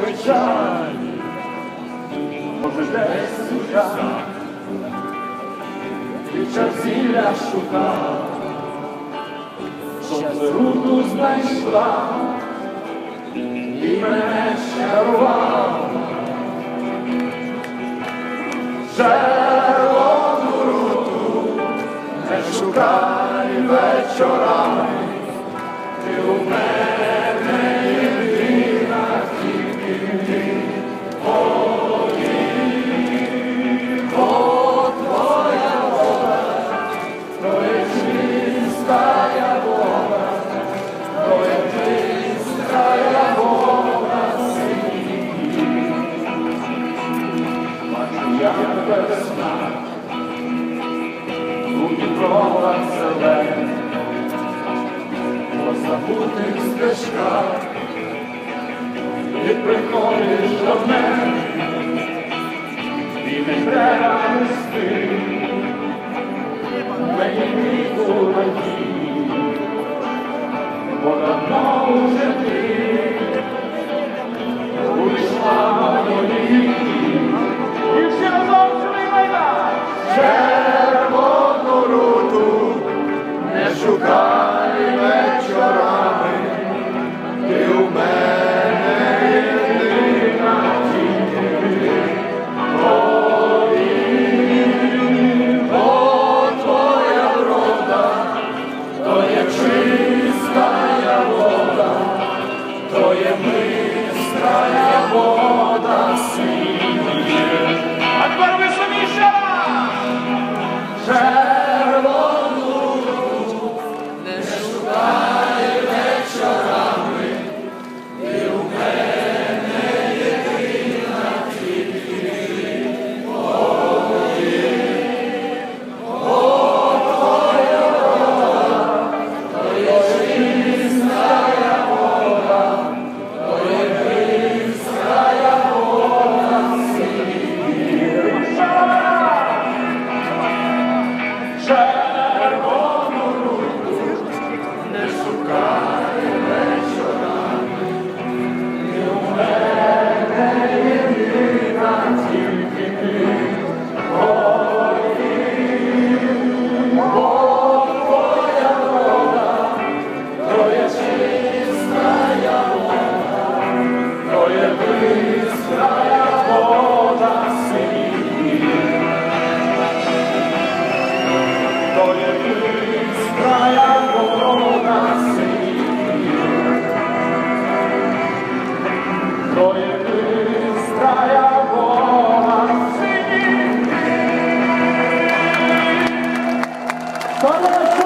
печалі, може десь під час зілля шукав, щоб руку знайшла, і мене щарував. Червону руку не шукай вечорами, ти у мене Я Дніпровах зелень, по забутих стежках, і приходиш до мене, і не треба нести, мені віку. вечорами, ти у мене єдина тільки, О, твоя врода, то є чиста вода, то є мистра вода. Bye-bye.